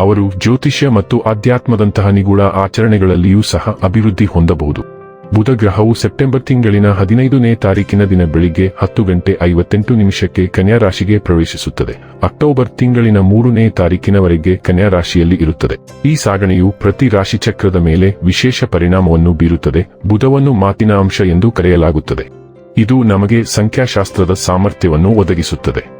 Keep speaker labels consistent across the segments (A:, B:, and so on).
A: ಅವರು ಜ್ಯೋತಿಷ್ಯ ಮತ್ತು ಆಧ್ಯಾತ್ಮದಂತಹ ನಿಗೂಢ ಆಚರಣೆಗಳಲ್ಲಿಯೂ ಸಹ ಅಭಿವೃದ್ಧಿ ಹೊಂದಬಹುದು. ಬುಧ ಗ್ರಹವು ಸೆಪ್ಟೆಂಬರ್ ತಿಂಗಳಿನ ಹದಿನೈದನೇ ತಾರೀಕಿನ ದಿನ ಬೆಳಿಗ್ಗೆ ಹತ್ತು ಗಂಟೆ ಐವತ್ತೆಂಟು ನಿಮಿಷಕ್ಕೆ ಕನ್ಯಾ ರಾಶಿಗೆ ಪ್ರವೇಶಿಸುತ್ತದೆ. ಅಕ್ಟೋಬರ್ ತಿಂಗಳಿನ ಮೂರನೇ ತಾರೀಕಿನವರೆಗೆ ಕನ್ಯಾ ರಾಶಿಯಲ್ಲಿ ಇರುತ್ತದೆ. ಈ ಸಾಗಣೆಯು ಪ್ರತಿ ರಾಶಿ ಚಕ್ರದ ಮೇಲೆ ವಿಶೇಷ ಪರಿಣಾಮವನ್ನು ಬೀರುತ್ತದೆ. ಬುಧವನ್ನು ಮಾತಿನ ಅಂಶ ಎಂದು ಕರೆಯಲಾಗುತ್ತದೆ. ಇದು ನಮಗೆ ಸಂಖ್ಯಾಶಾಸ್ತ್ರದ ಸಾಮರ್ಥ್ಯವನ್ನು ಒದಗಿಸುತ್ತದೆ.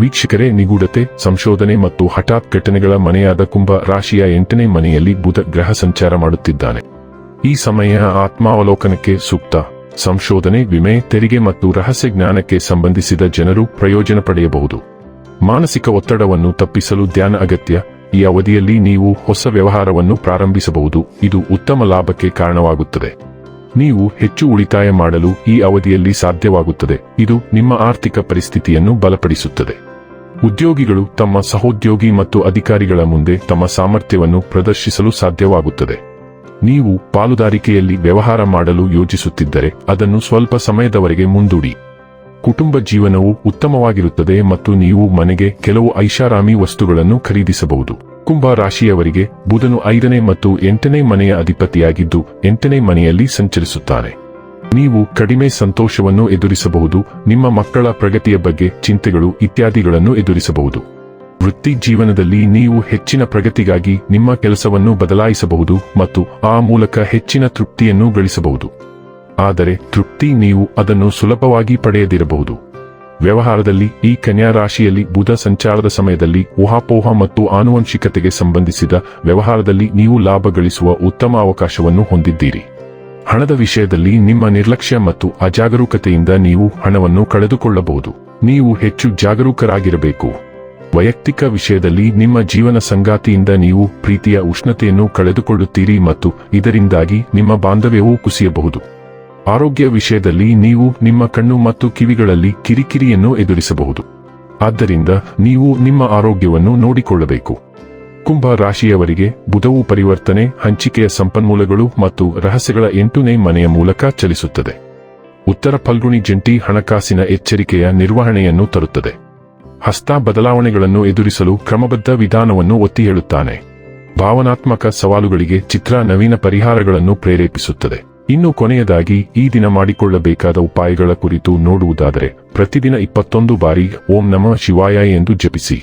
A: ವೀಕ್ಷಕರೇ, ನಿಗೂಢತೆ, ಸಂಶೋಧನೆ ಮತ್ತು ಹಠಾತ್ ಘಟನೆಗಳ ಮನೆಯಾದ ಕುಂಭ ರಾಶಿಯ ಎಂಟನೇ ಮನೆಯಲ್ಲಿ ಬುಧ ಗ್ರಹ ಸಂಚಾರ ಮಾಡುತ್ತಿದ್ದಾನೆ. ಈ ಸಮಯ ಆತ್ಮಾವಲೋಕನಕ್ಕೆ ಸೂಕ್ತ. ಸಂಶೋಧನೆ, ವಿಮೆ, ತೆರಿಗೆ ಮತ್ತು ರಹಸ್ಯ ಜ್ಞಾನಕ್ಕೆ ಸಂಬಂಧಿಸಿದ ಜನರು ಪ್ರಯೋಜನ ಪಡೆಯಬಹುದು. ಮಾನಸಿಕ ಒತ್ತಡವನ್ನು ತಪ್ಪಿಸಲು ಧ್ಯಾನ ಅಗತ್ಯ. ಈ ಅವಧಿಯಲ್ಲಿ ನೀವು ಹೊಸ ವ್ಯವಹಾರವನ್ನು ಪ್ರಾರಂಭಿಸಬಹುದು. ಇದು ಉತ್ತಮ ಲಾಭಕ್ಕೆ ಕಾರಣವಾಗುತ್ತದೆ. ನೀವು ಹೆಚ್ಚು ಉಳಿತಾಯ ಮಾಡಲು ಈ ಅವಧಿಯಲ್ಲಿ ಸಾಧ್ಯವಾಗುತ್ತದೆ. ಇದು ನಿಮ್ಮ ಆರ್ಥಿಕ ಪರಿಸ್ಥಿತಿಯನ್ನು ಬಲಪಡಿಸುತ್ತದೆ. ಉದ್ಯೋಗಿಗಳು ತಮ್ಮ ಸಹೋದ್ಯೋಗಿ ಮತ್ತು ಅಧಿಕಾರಿಗಳ ಮುಂದೆ ತಮ್ಮ ಸಾಮರ್ಥ್ಯವನ್ನು ಪ್ರದರ್ಶಿಸಲು ಸಾಧ್ಯವಾಗುತ್ತದೆ. ನೀವು ಪಾಲುದಾರಿಕೆಯಲ್ಲಿ ವ್ಯವಹಾರ ಮಾಡಲು ಯೋಜಿಸುತ್ತಿದ್ದರೆ ಅದನ್ನು ಸ್ವಲ್ಪ ಸಮಯದವರೆಗೆ ಮುಂದೂಡಿ. ಕುಟುಂಬ ಜೀವನವು ಉತ್ತಮವಾಗಿರುತ್ತದೆ ಮತ್ತು ನೀವು ಮನೆಗೆ ಕೆಲವು ಐಷಾರಾಮಿ ವಸ್ತುಗಳನ್ನು ಖರೀದಿಸಬಹುದು. ಕುಂಭ ರಾಶಿಯವರಿಗೆ ಬುಧನು ಐದನೇ ಮತ್ತು ಎಂಟನೇ ಮನೆಯ ಅಧಿಪತಿಯಾಗಿದ್ದು, ಎಂಟನೇ ಮನೆಯಲ್ಲಿ ಸಂಚರಿಸುತ್ತಾನೆ. ನೀವು ಕಡಿಮೆ ಸಂತೋಷವನ್ನು ಎದುರಿಸಬಹುದು, ನಿಮ್ಮ ಮಕ್ಕಳ ಪ್ರಗತಿಯ ಬಗ್ಗೆ ಚಿಂತೆಗಳು ಇತ್ಯಾದಿಗಳನ್ನು ಎದುರಿಸಬಹುದು. ವೃತ್ತಿ ಜೀವನದಲ್ಲಿ ನೀವು ಹೆಚ್ಚಿನ ಪ್ರಗತಿಗಾಗಿ ನಿಮ್ಮ ಕೆಲಸವನ್ನು ಬದಲಾಯಿಸಬಹುದು ಮತ್ತು ಆ ಮೂಲಕ ಹೆಚ್ಚಿನ ತೃಪ್ತಿಯನ್ನು ಗಳಿಸಬಹುದು. ಆದರೆ ತೃಪ್ತಿ ನೀವು ಅದನ್ನು ಸುಲಭವಾಗಿ ಪಡೆಯದಿರಬಹುದು. ವ್ಯವಹಾರದಲ್ಲಿ ಈ ಕನ್ಯಾ ರಾಶಿಯಲ್ಲಿ ಬುಧ ಸಂಚಾರದ ಸಮಯದಲ್ಲಿ ಊಹಾಪೋಹ ಮತ್ತು ಆನುವಂಶಿಕತೆಗೆ ಸಂಬಂಧಿಸಿದ ವ್ಯವಹಾರದಲ್ಲಿ ನೀವು ಲಾಭ ಗಳಿಸುವ ಉತ್ತಮ ಅವಕಾಶವನ್ನು ಹೊಂದಿದ್ದೀರಿ. ಹಣದ ವಿಷಯದಲ್ಲಿ ನಿಮ್ಮ ನಿರ್ಲಕ್ಷ್ಯ ಮತ್ತು ಅಜಾಗರೂಕತೆಯಿಂದ ನೀವು ಹಣವನ್ನು ಕಳೆದುಕೊಳ್ಳಬಹುದು. ನೀವು ಹೆಚ್ಚು ಜಾಗರೂಕರಾಗಿರಬೇಕು. ವೈಯಕ್ತಿಕ ವಿಷಯದಲ್ಲಿ ನಿಮ್ಮ ಜೀವನ ಸಂಗಾತಿಯಿಂದ ನೀವು ಪ್ರೀತಿಯ ಉಷ್ಣತೆಯನ್ನು ಕಳೆದುಕೊಳ್ಳುತ್ತೀರಿ ಮತ್ತು ಇದರಿಂದಾಗಿ ನಿಮ್ಮ ಬಾಂಧವ್ಯವೂ ಕುಸಿಯಬಹುದು. ಆರೋಗ್ಯ ವಿಷಯದಲ್ಲಿ ನೀವು ನಿಮ್ಮ ಕಣ್ಣು ಮತ್ತು ಕಿವಿಗಳಲ್ಲಿ ಕಿರಿಕಿರಿಯನ್ನು ಎದುರಿಸಬಹುದು. ಆದ್ದರಿಂದ ನೀವು ನಿಮ್ಮ ಆರೋಗ್ಯವನ್ನು ನೋಡಿಕೊಳ್ಳಬೇಕು. ಕುಂಭ ರಾಶಿಯವರಿಗೆ ಬುಧವು ಪರಿವರ್ತನೆ, ಹಂಚಿಕೆಯ ಸಂಪನ್ಮೂಲಗಳು ಮತ್ತು ರಹಸ್ಯಗಳ ಎಂಟನೇ ಮನೆಯ ಮೂಲಕ ಚಲಿಸುತ್ತದೆ. ಉತ್ತರ ಫಲ್ಗುಣಿ ಜಂಟಿ ಹಣಕಾಸಿನ ಎಚ್ಚರಿಕೆಯ ನಿರ್ವಹಣೆಯನ್ನು ತರುತ್ತದೆ. ಹಸ್ತ ಬದಲಾವಣೆಗಳನ್ನು ಎದುರಿಸಲು ಕ್ರಮಬದ್ಧ ವಿಧಾನವನ್ನು ಒತ್ತಿ ಹೇಳುತ್ತಾನೆ. ಭಾವನಾತ್ಮಕ ಸವಾಲುಗಳಿಗೆ ಚಿತ್ರ ನವೀನ ಪರಿಹಾರಗಳನ್ನು ಪ್ರೇರೇಪಿಸುತ್ತದೆ. ಇನ್ನು ಕೊನೆಯದಾಗಿ, ಈ ದಿನ ಮಾಡಿಕೊಳ್ಳಬೇಕಾದ ಉಪಾಯಗಳ ಕುರಿತು ನೋಡುವುದಾದರೆ, ಪ್ರತಿದಿನ ಇಪ್ಪತ್ತೊಂದು ಬಾರಿ ಓಂ ನಮಃ ಶಿವಾಯ ಎಂದು ಜಪಿಸಿ.